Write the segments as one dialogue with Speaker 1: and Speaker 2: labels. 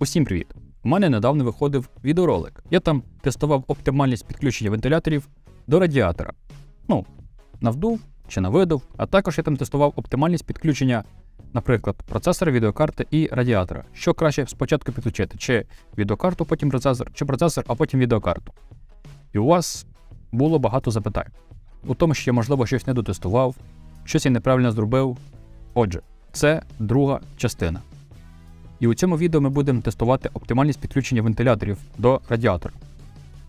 Speaker 1: Усім привіт! У мене недавно виходив відеоролик. Я там тестував оптимальність підключення вентиляторів до радіатора. Ну, на вдув чи на видув, а також я там тестував оптимальність підключення, наприклад, процесора, відеокарти і радіатора. Що краще спочатку підключити, чи відеокарту, потім процесор, чи процесор, а потім відеокарту. І у вас було багато запитань. У тому, що я, можливо, щось не дотестував, щось я неправильно зробив. Отже, це друга частина. І у цьому відео ми будемо тестувати оптимальність підключення вентиляторів до радіатора.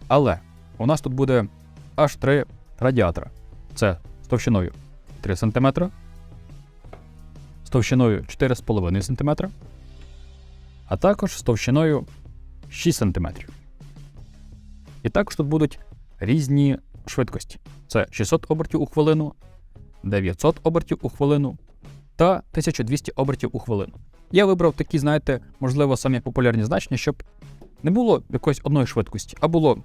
Speaker 1: Але у нас тут буде аж три радіатора. Це з товщиною 3 см, з товщиною 4,5 см, а також з товщиною 6 см. І також тут будуть різні швидкості. Це 600 обертів у хвилину, 900 обертів у хвилину та 1200 обертів у хвилину. Я вибрав такі, знаєте, можливо, самі популярні значення, щоб не було якоїсь одної швидкості, а було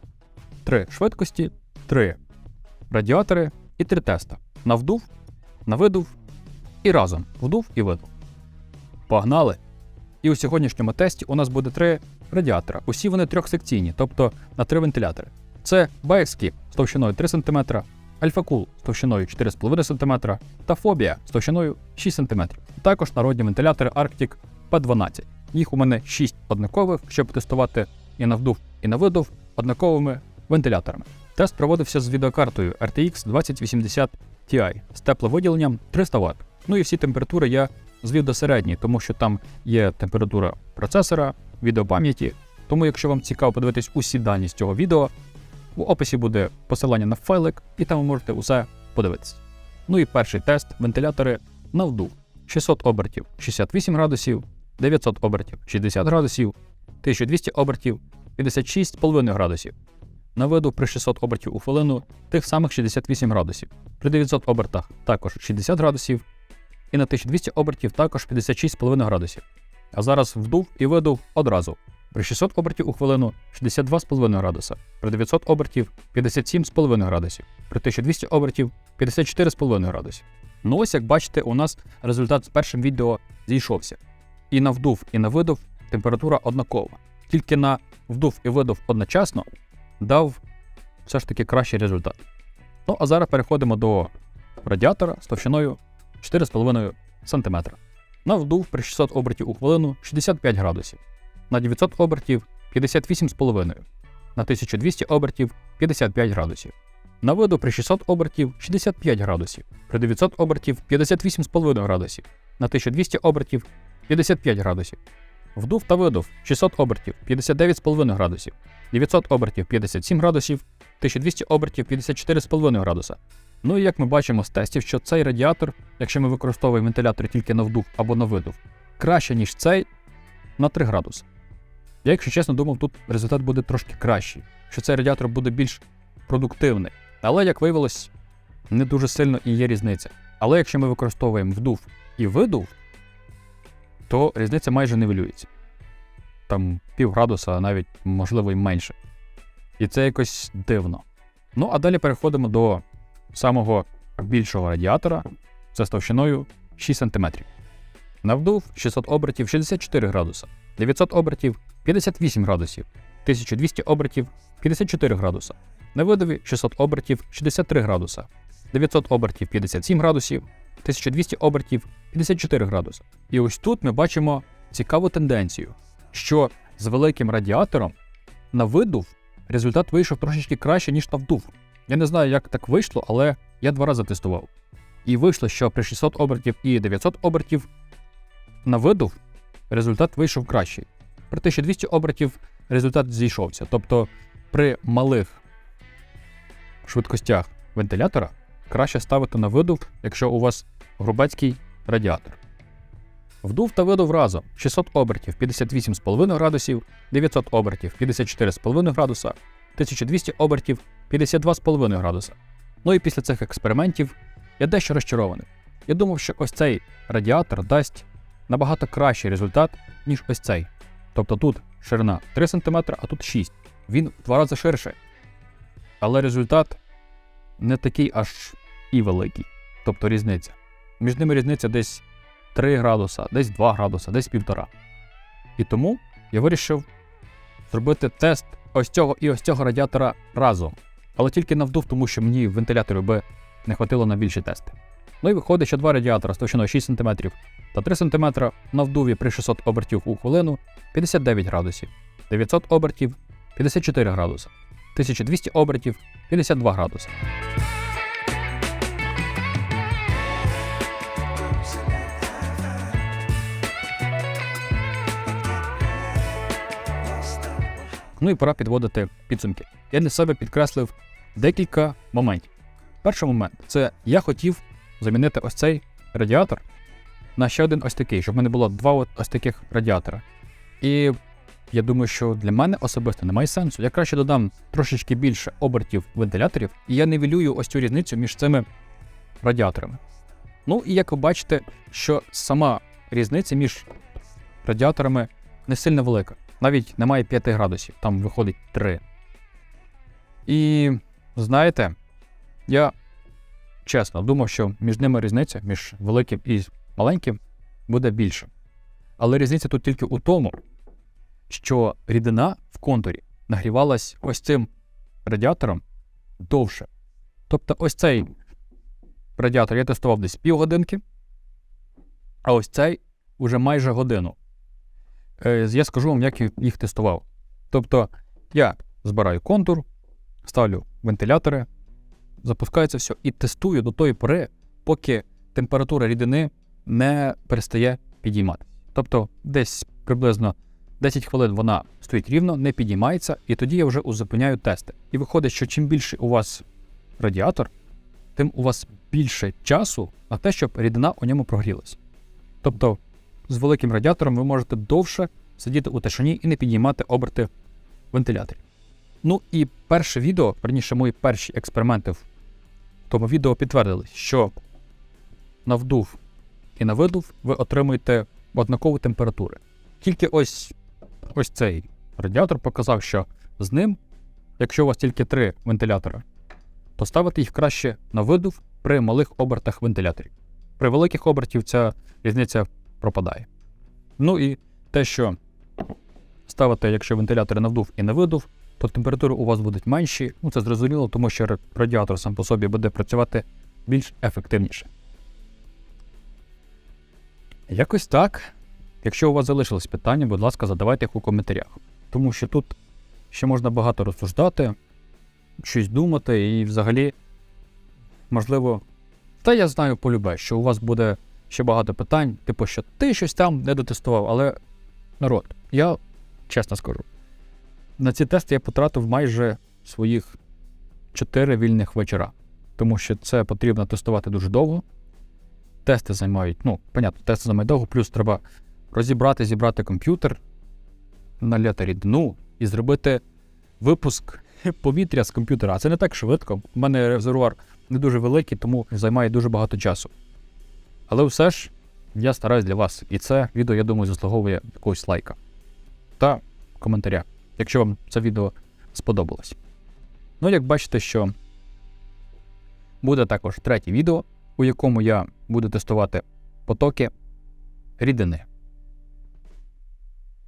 Speaker 1: три швидкості, три радіатори і три теста: на вдув, на видув і разом вдув і видув. Погнали! І у сьогоднішньому тесті у нас буде три радіатора. Усі вони трьохсекційні, тобто на три вентилятори. Це BXKIP з товщиною 3 см, AlphaCool з товщиною 4,5 см та Phobia з товщиною 6 см. Також народні вентилятори Arctic P12. Їх у мене 6 однакових, щоб тестувати і на вдув, і на видув однаковими вентиляторами. Тест проводився з відеокартою RTX 2080 Ti з тепловиділенням 300 Вт. Ну і всі температури я звів до середньої, тому що там є температура процесора, відеопам'яті. Тому, якщо вам цікаво подивитись усі дані з цього відео, в описі буде посилання на файлик, і там ви можете усе подивитися. Ну і перший тест вентилятори на вдув. 600 обертів 68 градусів, 900 обертів 60 градусів, 1200 обертів 56,5 градусів. На виду при 600 обертів у хвилину тих самих 68 градусів. При 900 обертах також 60 градусів, і на 1200 обертів також 56,5 градусів. А зараз вдув і видув одразу. При 600 обертів у хвилину 62,5 градуса, при 900 обертів 57,5 градусів, при 1200 обертів 54,5 градусів. Ну ось як бачите, у нас результат з першим відео зійшовся. І на вдув, і на видув температура однакова. Тільки на вдув і видув одночасно дав все ж таки кращий результат. Ну а зараз переходимо до радіатора з товщиною 4,5 см. На вдув при 600 обертів у хвилину 65 градусів, на 900 обертів 58,5, на 1200 обертів 55 градусів. На виду при 600 обертів 65 градусів, при 900 обертів 58,5 градусів, на 1200 обертів 55 градусів. Вдув та видув 600 обертів 59,5 градусів, 900 обертів 57 градусів, 1200 обертів 54,5 градуса. Ну і як ми бачимо з тестів, що цей радіатор, якщо ми використовуємо вентилятор тільки на вдув або на видув, краще, ніж цей на 3 градуси. Я, якщо чесно, думав, тут результат буде трошки кращий, що цей радіатор буде більш продуктивний. Але, як виявилось, не дуже сильно і є різниця. Але якщо ми використовуємо вдув і видув, то різниця майже нивелюється. Там пів градуса, навіть, можливо, і менше. І це якось дивно. Ну, а далі переходимо до самого більшого радіатора, це з товщиною 6 см. На вдув 600 обертів 64 градуса, 900 обертів 58 градусів, 1200 обертів 54 градуса. На видові 600 обертів 63 градуса, 900 обертів 57 градусів, 1200 обертів 54 градуса. І ось тут ми бачимо цікаву тенденцію, що з великим радіатором на видув результат вийшов трошечки краще, ніж на вдув. Я не знаю, як так вийшло, але я два рази тестував. І вийшло, що при 600 обертів і 900 обертів на видув результат вийшов кращий. При 1200 обертів результат зійшовся. Тобто при малих швидкостях вентилятора краще ставити на видув, якщо у вас грубецький радіатор. Вдув та видув разом 600 обертів 58,5 градусів, 900 обертів 54,5 градуса, 1200 обертів 52,5 градуса. Ну і після цих експериментів я дещо розчарований. Я думав, що ось цей радіатор дасть набагато кращий результат, ніж ось цей. Тобто тут ширина 3 см, а тут 6 Він в два рази ширший. Але результат не такий аж і великий. Тобто різниця. Між ними різниця десь 3 градуса, десь 2 градуса, десь 1,5. І тому я вирішив зробити тест ось цього і ось цього радіатора разом. Але тільки на вдув, тому що мені вентилятору би не хватило на більші тести. Ну і виходить, що два радіатора з товщиною 6 см та 3 см на вдуві при 600 обертів у хвилину 59 градусів, 900 обертів 54 градуси, 1200 обертів 52 градуси. Ну і пора підводити підсумки. Я для себе підкреслив декілька моментів. Перший момент це я хотів замінити ось цей радіатор на ще один ось такий, щоб в мене було два ось таких радіатора. І я думаю, що для мене особисто немає сенсу. Я краще додам трошечки більше обертів вентиляторів, і я нівелюю ось цю різницю між цими радіаторами. Ну і як ви бачите, що сама різниця між радіаторами не сильно велика. Навіть немає 5 градусів, там виходить 3. І знаєте, я чесно думав, що між ними різниця між великим і маленьким буде більше. Але різниця тут тільки у тому, що рідина в контурі нагрівалась ось цим радіатором довше. Тобто, ось цей радіатор я тестував десь півгодинки, а ось цей уже майже годину. Е, Я скажу вам, як їх тестував. Тобто, я збираю контур, ставлю вентилятори, запускається все і тестую до тої пори, поки температура рідини не перестає підійматися. Тобто, десь приблизно 10 хвилин вона стоїть рівно, не підіймається, і тоді я вже зупиняю тести. І виходить, що чим більше у вас радіатор, тим у вас більше часу на те, щоб рідина у ньому прогрілася. Тобто, з великим радіатором ви можете довше сидіти у тишині і не підіймати оберти вентиляторів. Ну і перше відео, верніше мої перші експерименти в тому відео підтвердили, що на вдув і на видув ви отримуєте однакову температуру. Тільки ось, ось цей радіатор показав, що з ним, якщо у вас тільки три вентилятора, то ставити їх краще на видув при малих обертах вентиляторів. При великих обертів ця різниця пропадає. Ну і те, що ставити, якщо вентилятори на вдув і на видув, то температури у вас будуть менші. Ну це зрозуміло, тому що радіатор сам по собі буде працювати більш ефективніше. Якось так. Якщо у вас залишились питання, будь ласка, задавайте їх у коментарях. Тому що тут ще можна багато розсуждати, щось думати, і взагалі, можливо, та я знаю полюбе, що у вас буде ще багато питань, типу, що ти щось там не дотестував, але народ, я чесно скажу, на ці тести я потратив майже своїх 4 вільних вечора, тому що це потрібно тестувати дуже довго. Тести займають, ну, понятно, тести займають довго, плюс треба розібрати, зібрати комп'ютер, наляти рідину і зробити випуск повітря з комп'ютера. А це не так швидко. У мене резервуар не дуже великий, тому займає дуже багато часу. Але все ж я стараюсь для вас. І це відео, я думаю, заслуговує якогось лайка та коментаря, якщо вам це відео сподобалось. Ну, як бачите, що буде також третє відео, у якому я буду тестувати потоки рідини.